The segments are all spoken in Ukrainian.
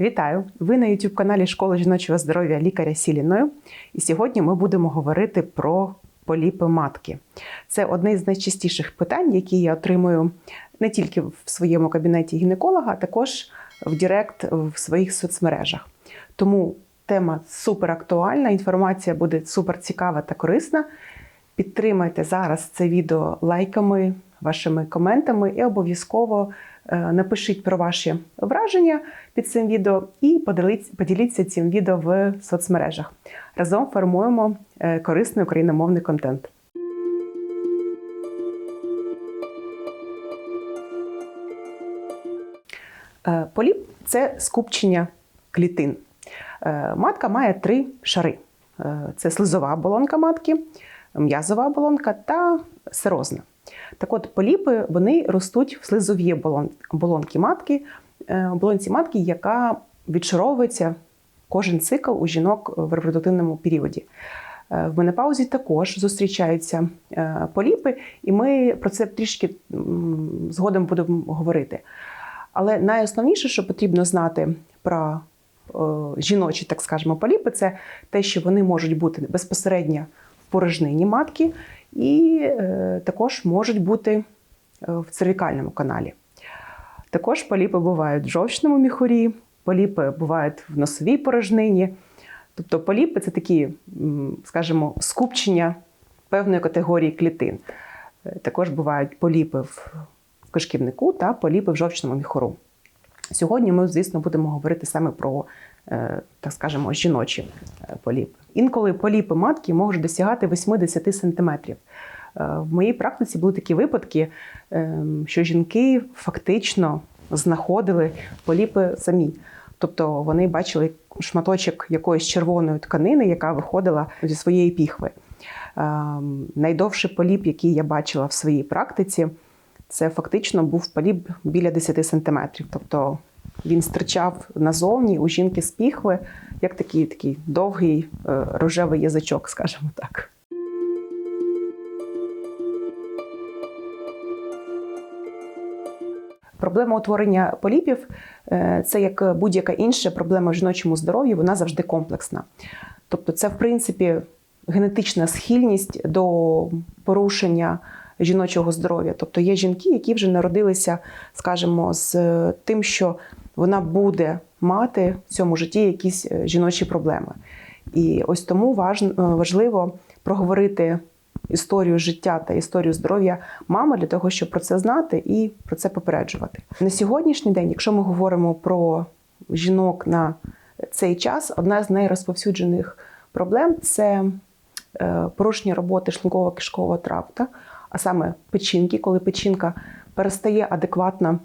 Вітаю! Ви на youtube каналі Школи жіночого здоров'я лікаря Сіліною. І сьогодні ми будемо говорити про поліпи матки. Це одне з найчастіших питань, які я отримую не тільки в своєму кабінеті гінеколога, а також в Директ в своїх соцмережах. Тому тема супер актуальна, інформація буде супер цікава та корисна. Підтримайте зараз це відео лайками, вашими коментами і обов'язково е, напишіть про ваші враження під цим відео і поділіться, цим відео в соцмережах. Разом формуємо е, корисний україномовний контент. Е, Поліп це скупчення клітин. Матка має три шари: це слизова оболонка матки, м'язова оболонка та серозна. Так от, поліпи вони ростуть в слизовій оболон- оболонці матки, е, оболонці матки, яка відшаровується кожен цикл у жінок в репродуктивному періоді. Е, В менопаузі також зустрічаються е, поліпи, і ми про це трішки згодом будемо говорити. Але найосновніше, що потрібно знати про жіночі, так скажемо, поліпи, це те, що вони можуть бути безпосередньо в порожнині матки, і е, також можуть бути е, в цервікальному каналі. Також поліпи бувають в жовчному міхурі, поліпи бувають в носовій порожнині. Тобто поліпи це такі, скажімо, скупчення певної категорії клітин. Е, Також бувають поліпи в кишківнику та поліпи в жовчному міхуру. Сьогодні ми, звісно, будемо говорити саме про, так скажемо, жіночі е, поліпи. Інколи поліпи матки можуть досягати 8-10 см. В моїй практиці були такі випадки, е, що жінки фактично знаходили поліпи самі. Тобто вони бачили шматочок якоїсь червоної тканини, яка виходила зі своєї піхви. Найдовший поліп, який я бачила в своїй практиці, це фактично був поліп біля 10 сантиметрів. Тобто він стирчав назовні у жінки з піхви, як такий, такий довгий е, рожевий язичок, скажімо так. Проблема утворення поліпів е, це як будь-яка інша проблема в жіночому здоров'ї, вона завжди комплексна. Тобто, це, в принципі, генетична схильність до порушення жіночого здоров'я. Тобто є жінки, які вже народилися, скажімо, з тим, що вона буде мати в цьому житті якісь е, жіночі проблеми. І ось тому е, важливо проговорити історію життя та історію здоров'я мами для того, щоб про це знати і про це попереджувати. На сьогоднішній день, якщо ми говоримо про жінок на цей час, одна з найрозповсюджених проблем це е, порушення роботи шлунково-кишкового тракта, а саме печінки, коли печінка перестає адекватно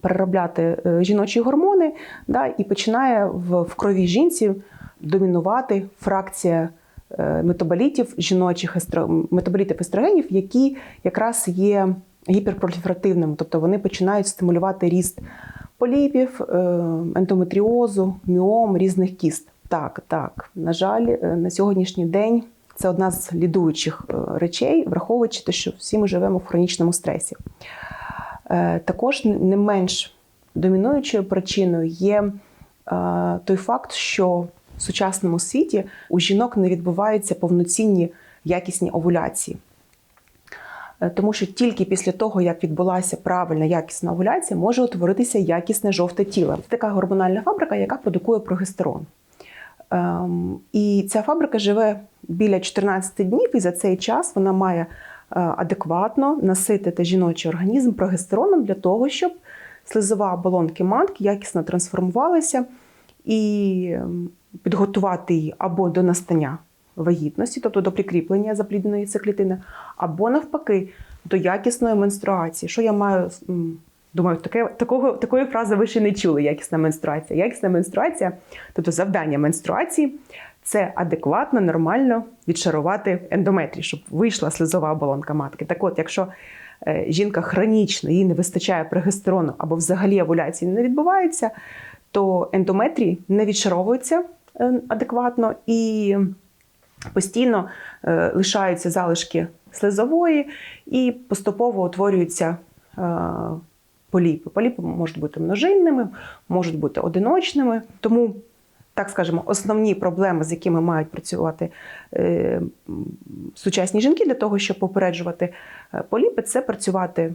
переробляти е, жіночі гормони, да, і починає в, в крові жінці домінувати фракція е, метаболітів жіночих метаболітів естрогенів, які якраз є гіперпроліферативними, тобто вони починають стимулювати ріст поліпів, е, ендометріозу, міом, різних кіст. Так, так, на жаль, на сьогоднішній день це одна з лідуючих речей, враховуючи те, що всі ми живемо в хронічному стресі. Е, Також не менш домінуючою причиною є е, той факт, що в сучасному світі у жінок не відбуваються повноцінні якісні овуляції. Е, Тому що тільки після того, як відбулася правильна якісна овуляція, може утворитися якісне жовте тіло. Це така гормональна фабрика, яка продукує прогестерон. Ем, І ця фабрика живе біля 14 днів, і за цей час вона має адекватно наситити жіночий організм прогестероном для того, щоб слизова оболонки матки якісно трансформувалася і підготувати її або до настання вагітності, тобто до прикріплення заплідненої циклітини, або навпаки до якісної менструації. Що я маю Думаю, таке, такого, такої фрази ви ще не чули. Якісна менструація. Якісна менструація, тобто завдання менструації, це адекватно, нормально відшарувати ендометрій, щоб вийшла слизова оболонка матки. Так от, якщо е, жінка хронічно їй не вистачає прогестерону або взагалі овуляції не відбувається, то ендометрій не відшаровується е, адекватно і постійно е, лишаються залишки слизової і поступово утворюються поліпи. Поліпи можуть бути множинними, можуть бути одиночними. Тому, так скажемо, основні проблеми, з якими мають працювати е, сучасні жінки для того, щоб попереджувати е, поліпи, це працювати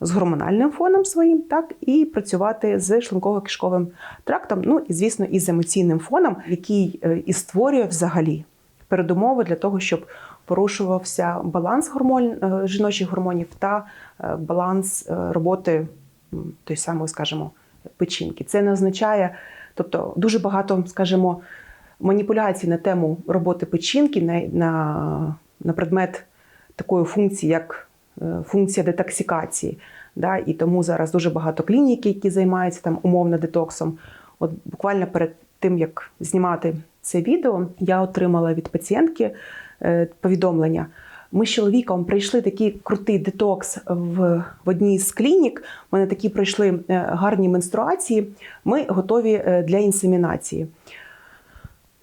з гормональним фоном своїм, так і працювати з шлунково-кишковим трактом, ну і звісно, і з емоційним фоном, який е, і створює взагалі передумови для того, щоб порушувався баланс гормон, е, жіночих гормонів та баланс роботи м, той самої, скажімо, печінки. Це не означає, тобто дуже багато, скажімо, маніпуляцій на тему роботи печінки на, на, на предмет такої функції, як е, функція детоксикації. Да? І тому зараз дуже багато клінік, які займаються там умовно детоксом. От буквально перед тим, як знімати це відео, я отримала від пацієнтки е, повідомлення. Ми з чоловіком пройшли такий крутий детокс в, в одній з клінік. У мене такі пройшли е, гарні менструації. Ми готові е, для інсемінації.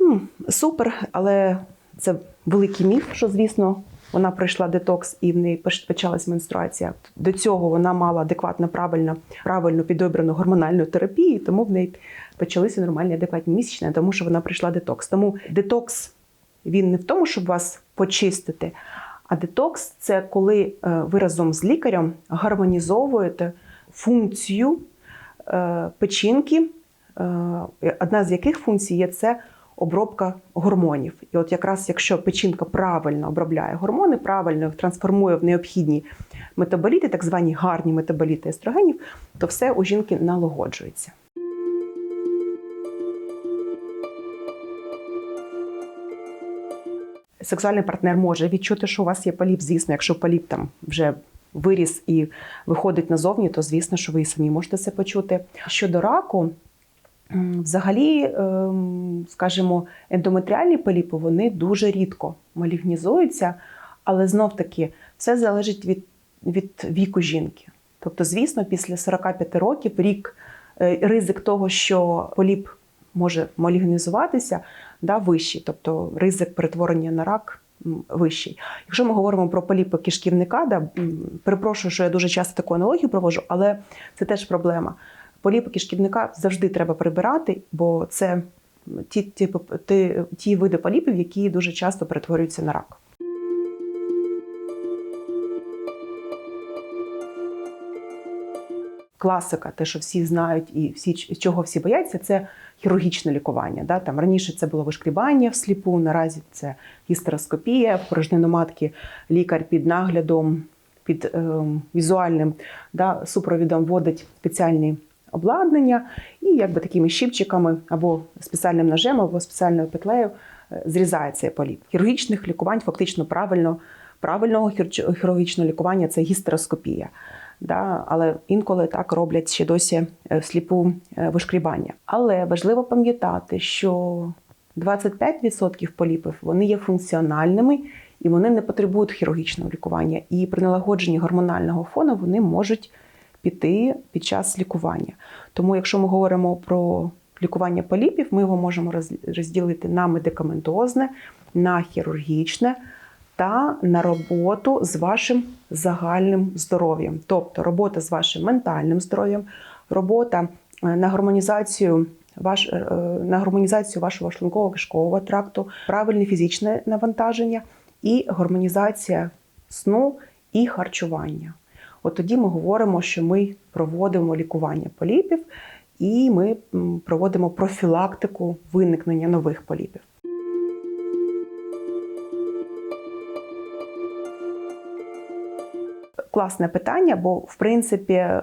М, Супер, але це великий міф, що, звісно, вона пройшла детокс і в неї поч- почалась менструація. До цього вона мала адекватно правильно, правильно підобрану гормональну терапію, тому в неї почалися нормальні адекватні місячні, тому що вона пройшла детокс. Тому детокс він не в тому, щоб вас почистити, а детокс це коли е, ви разом з лікарем гармонізовуєте функцію е, печінки, е, одна з яких функцій є це обробка гормонів. І от якраз якщо печінка правильно обробляє гормони, правильно їх трансформує в необхідні метаболіти, так звані гарні метаболіти естрогенів, то все у жінки налагоджується. Сексуальний партнер може відчути, що у вас є поліп. Звісно, якщо поліп там вже виріс і виходить назовні, то звісно, що ви і самі можете це почути. Щодо раку, взагалі, ем, скажімо, ендометріальні поліпи вони дуже рідко малігнізуються, але знов таки все залежить від, від віку жінки. Тобто, звісно, після 45 років рік е, ризик того, що поліп може малігнізуватися, да, вищий, тобто ризик перетворення на рак вищий. Якщо ми говоримо про поліпи кишківника, да, перепрошую, що я дуже часто таку аналогію провожу, але це теж проблема. Поліпи кишківника завжди треба прибирати, бо це ті, ті, ті, ті види поліпів, які дуже часто перетворюються на рак. Класика, те, що всі знають і всі чого всі бояться, це хірургічне лікування. Да? Там раніше це було вишкрібання всліпу, наразі це гістероскопія, порожнину матки лікар під наглядом, під е, візуальним да, супровідом вводить спеціальні обладнання і якби такими щипчиками або спеціальним ножем, або спеціальною петлею е, зрізає цей поліп. Хірургічних лікувань фактично правильно, правильного хірургічного лікування це гістероскопія. Да, але інколи так роблять ще досі е, всліпу е, вишкрібання. Але важливо пам'ятати, що 25% поліпів вони є функціональними і вони не потребують хірургічного лікування. І при налагодженні гормонального фону вони можуть піти під час лікування. Тому, якщо ми говоримо про лікування поліпів, ми його можемо розділити на медикаментозне, на хірургічне та на роботу з вашим загальним здоров'ям, тобто робота з вашим ментальним здоров'ям, робота е, на гармонізацію. Ваш, е, на гармонізацію вашого шлунково-кишкового тракту, правильне фізичне навантаження і гармонізація сну і харчування. От тоді ми говоримо, що ми проводимо лікування поліпів і ми проводимо профілактику виникнення нових поліпів. Класне питання, бо в принципі, е,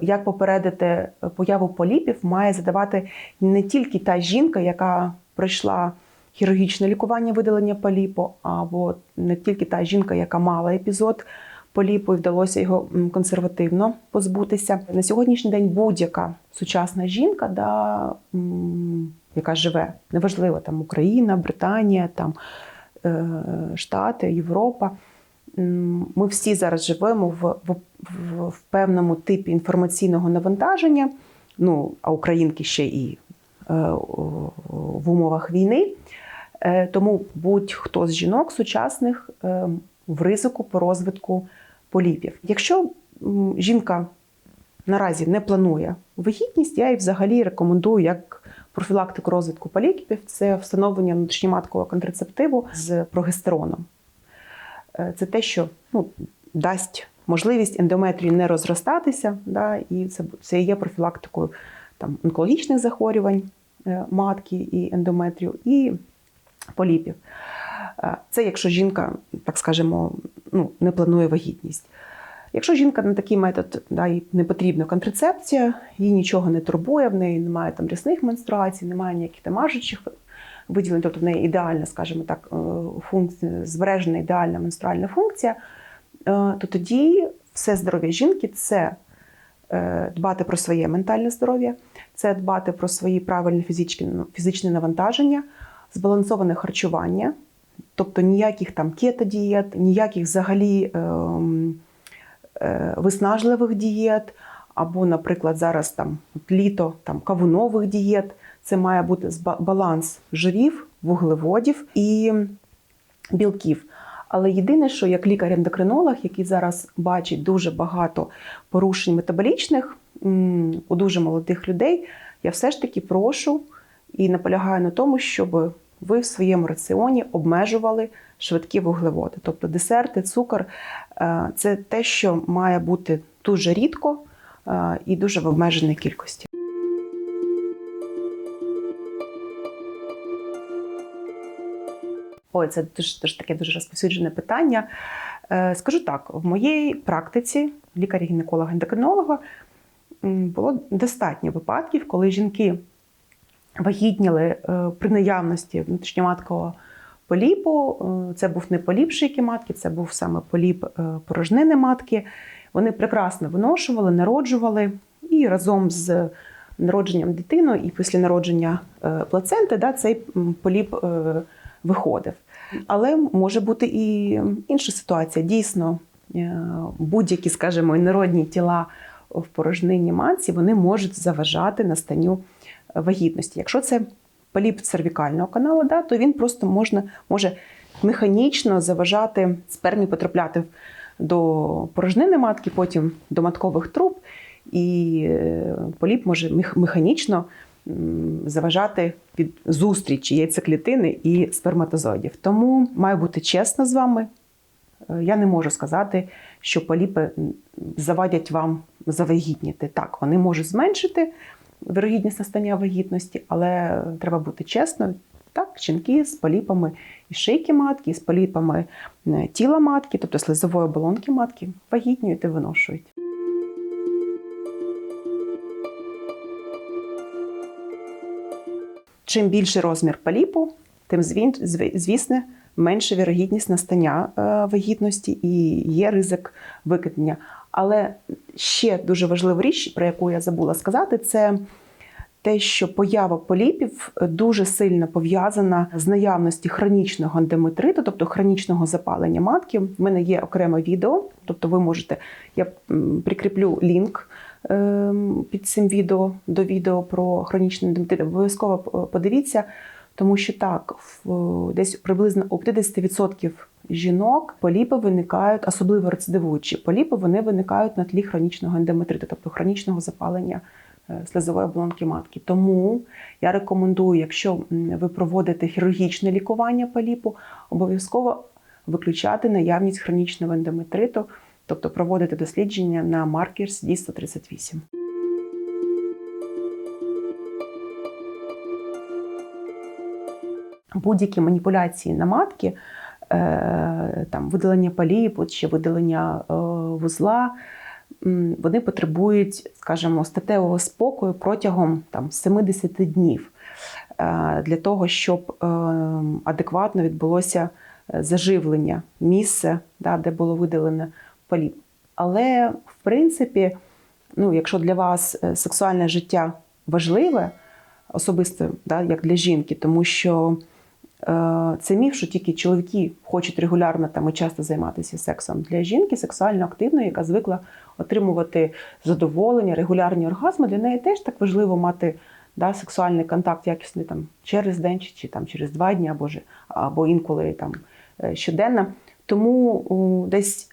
як попередити появу поліпів, має задавати не тільки та жінка, яка пройшла хірургічне лікування видалення поліпу, або не тільки та жінка, яка мала епізод поліпу і вдалося його консервативно позбутися. На сьогоднішній день будь-яка сучасна жінка, да, яка живе, неважливо там Україна, Британія, там е, Штати, Європа. Ми всі зараз живемо в, в, в, певному типі інформаційного навантаження. Ну, а українки ще і е, в умовах війни. Е, Тому будь-хто з жінок сучасних е, в ризику по розвитку поліпів. Якщо жінка наразі не планує вагітність, я і взагалі рекомендую як профілактику розвитку поліпів це встановлення внутрішньоматкового контрацептиву з прогестероном. Е, Це те, що ну, дасть можливість ендометрію не розростатися, да, і це, це є профілактикою там, онкологічних захворювань е, матки і ендометрію, і поліпів. Е, Це якщо жінка, так скажемо, ну, не планує вагітність. Якщо жінка на такий метод да, їй не потрібна контрацепція, їй нічого не турбує, в неї немає там рясних менструацій, немає ніяких там мажучих виділень, тобто в неї ідеальна, скажімо так, е, функція, збережена ідеальна менструальна функція, е, то тоді все здоров'я жінки це е, дбати про своє ментальне здоров'я, це дбати про свої правильні фізичні, фізичні навантаження, збалансоване харчування, тобто ніяких там кетодієт, ніяких взагалі ем, е, виснажливих дієт, або, наприклад, зараз там от літо там кавунових дієт. Це має бути баланс жирів, вуглеводів і білків. Але єдине, що як лікар-ендокринолог, який зараз бачить дуже багато порушень метаболічних у дуже молодих людей, я все ж таки прошу і наполягаю на тому, щоб ви в своєму раціоні обмежували швидкі вуглеводи. Тобто десерти, цукор е, це те, що має бути дуже рідко е, і дуже в обмеженій кількості. Ой, це дуже, дуже таке дуже розповсюджене питання. Е, Скажу так: в моїй практиці лікаря-гінеколога-ендокринолога було достатньо випадків, коли жінки вагітніли е, при наявності внутрішньоматкового поліпу. Е, Це був не поліп шийки матки, це був саме поліп порожнини матки. Вони прекрасно виношували, народжували і разом з народженням дитини і після народження плаценти да, цей поліп виходив. Але може бути і інша ситуація. Дійсно, е, будь-які, скажімо, інородні тіла в порожнині матці вони можуть заважати настанню вагітності. Якщо це поліп цервікального каналу, да, то він просто можна, може механічно заважати спермі потрапляти до порожнини матки, потім до маткових труб, і е, поліп може механічно заважати від зустрічі яйцеклітини і сперматозоїдів. Тому маю бути чесна з вами. Е, Я не можу сказати, що поліпи завадять вам завагітніти. Так, вони можуть зменшити вірогідність настання вагітності, але треба бути чесною. Так, жінки з поліпами і шийки матки, і з поліпами е, тіла матки, тобто слизової оболонки матки, вагітнюють і виношують. Чим більший розмір поліпу, тим звісно, зв- менша вірогідність настання е, вагітності і є ризик викидання. Але ще дуже важлива річ, про яку я забула сказати, це те, що поява поліпів дуже сильно пов'язана з наявності хронічного ендометриту, тобто хронічного запалення матки. В мене є окреме відео, тобто ви можете, я прикріплю лінк ем, під цим відео до відео про хронічний ендометрит. Обов'язково подивіться, тому що так, в, десь приблизно у 50% жінок поліпи виникають, особливо рецидивуючі поліпи, вони виникають на тлі хронічного ендометриту, тобто хронічного запалення е, слизової оболонки матки. Тому я рекомендую, якщо ви проводите хірургічне лікування поліпу, обов'язково виключати наявність хронічного ендометриту, тобто проводити дослідження на маркер CD138. Будь-які маніпуляції на матки, е, там, видалення поліпу чи видалення е, вузла, вони потребують, скажімо, статевого спокою протягом там, 70 днів е, для того, щоб е, адекватно відбулося е, заживлення місця, да, де було видалено поліп. Але, в принципі, ну, якщо для вас сексуальне життя важливе, особисто да, як для жінки, тому що це міф, що тільки чоловіки хочуть регулярно там і часто займатися сексом. Для жінки сексуально активної, яка звикла отримувати задоволення, регулярні оргазми, для неї теж так важливо мати да, сексуальний контакт якісний там через день чи, чи там через два дні, або ж або інколи там е, щоденно. Тому десь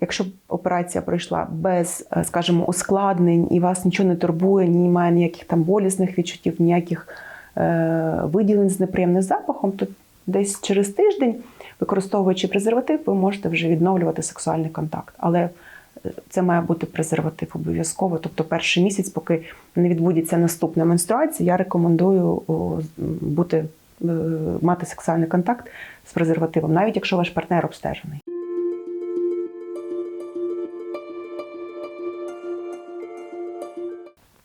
якщо операція пройшла без, е, скажімо, ускладнень і вас нічого не турбує, немає ніяких там болісних відчуттів, ніяких е, виділень з неприємним запахом, то десь через тиждень, використовуючи презерватив, ви можете вже відновлювати сексуальний контакт. Але е, це має бути презерватив обов'язково. Тобто, перший місяць, поки не відбудеться наступна менструація, я рекомендую бути, е, мати сексуальний контакт з презервативом, навіть якщо ваш партнер обстежений.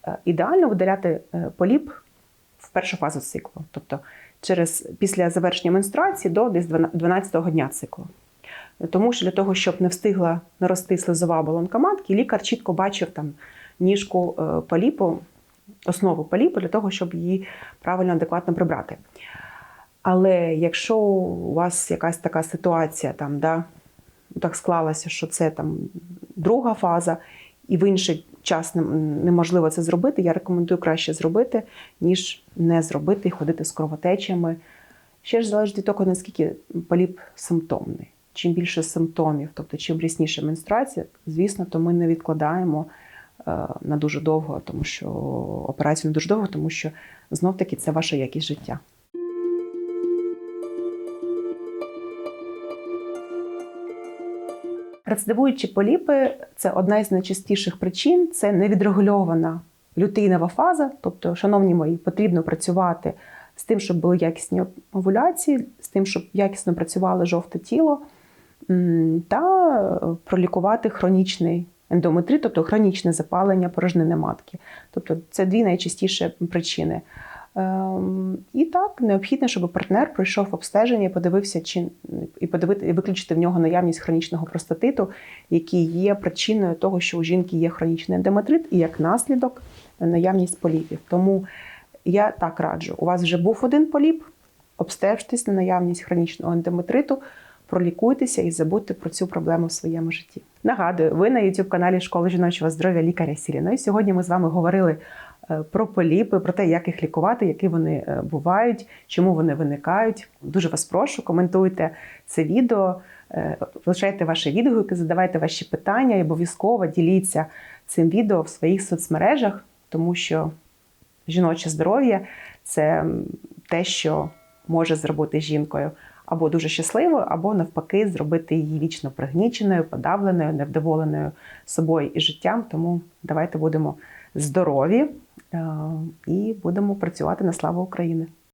Е, Ідеально видаляти е, поліп в першу фазу циклу, тобто через після завершення менструації до десь 12-го дня циклу. Тому що для того, щоб не встигла нарости слизова оболонка матки, лікар чітко бачив там ніжку е, поліпу, основу поліпу для того, щоб її правильно адекватно прибрати. Але якщо у вас якась така ситуація, там, да, так склалося, що це там друга фаза, і в інший час неможливо це зробити, я рекомендую краще зробити, ніж не зробити і ходити з кровотечами. Ще ж залежить від того, наскільки поліп симптомний. Чим більше симптомів, тобто чим рісніша менструація, звісно, то ми не відкладаємо е, на дуже довго, тому що операцію на дуже довго, тому що знов таки це ваша якість життя. Рецидивуючі поліпи це одна із найчастіших причин. Це невідрегульована лютеїнова фаза. Тобто, шановні мої, потрібно працювати з тим, щоб були якісні овуляції, з тим, щоб якісно працювало жовте тіло, та е, пролікувати хронічний ендометрит, тобто хронічне запалення порожнини матки. Тобто, це дві найчастіші причини. Ем, І так необхідно, щоб партнер пройшов обстеження подивився, чи і подивити і виключити в нього наявність хронічного простатиту, який є причиною того, що у жінки є хронічний ендометрит, і як наслідок наявність поліпів. Тому я так раджу: у вас вже був один поліп, обстежтесь на наявність хронічного ендометриту, пролікуйтеся і забудьте про цю проблему в своєму житті. Нагадую, ви на youtube каналі Школи жіночого здоров'я лікаря Сіріної. Сьогодні ми з вами говорили про поліпи, про те, як їх лікувати, які вони е, бувають, чому вони виникають. Дуже вас прошу, коментуйте це відео, е, лишайте ваші відгуки, задавайте ваші питання і обов'язково діліться цим відео в своїх соцмережах, тому що жіноче здоров'я це те, що може зробити жінкою або дуже щасливою, або навпаки, зробити її вічно пригніченою, подавленою, невдоволеною собою і життям. Тому давайте будемо здорові е, і будемо працювати на славу України.